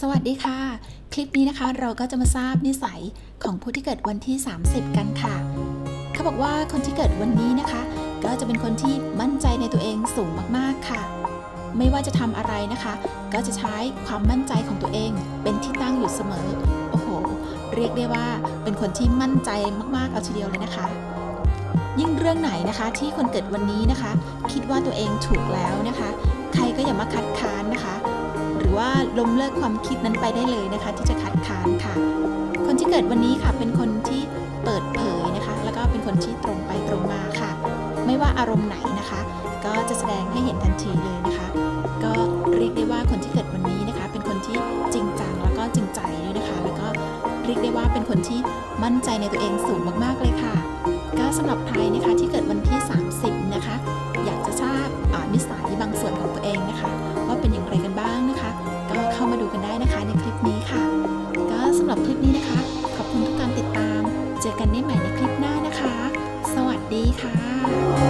สวัสดีค่ะ คลิปนี้นะคะเราก็จะมาทราบนิสัยของผู้ที่เกิดวันที่ 30 กันค่ะ เขาบอกว่าคนที่เกิดวันนี้นะคะ ก็จะเป็นคนที่มั่นใจในตัวเองสูงมากๆค่ะ ไม่ว่าจะทำอะไรนะคะ ก็จะใช้ความมั่นใจของตัวเอง เป็นที่ตั้งอยู่เสมอ โอ้โห เรียกได้ว่าเป็นคนที่มั่นใจมากๆเอาทีเดียวเลยนะคะยิ่งเรื่องไหนนะคะที่คนเกิดวันนี้นะคะ คิดว่าตัวเองถูกแล้วนะคะ ใครก็อย่ามาคัดค้าน ล้มเลิกความคิดนั้นไปได้เลยนะคะ ที่จะคัดค้านค่ะ คนที่เกิดวันนี้ค่ะเป็นคนที่เปิดเผยนะคะ แล้วก็เป็นคนที่ตรงไปตรงมาค่ะ ไม่ว่าอารมณ์ไหนนะคะ ก็จะแสดงให้เห็นทันทีเลยนะคะ ก็เรียกได้ว่าคนที่เกิดวันนี้นะคะ เป็นคนที่จริงจังแล้วก็จริงใจด้วยนะคะ แล้วก็เรียกได้ว่าเป็นคนที่มั่นใจในตัวเองสูงมากๆเลยค่ะ ก็สำหรับใครนะคะที่เกิดวันที่3 นี้ค่ะ ก็สำหรับคลิปนี้นะคะ ขอบคุณทุกการติดตาม เจอกันได้ใหม่ในคลิปหน้านะคะ สวัสดีค่ะ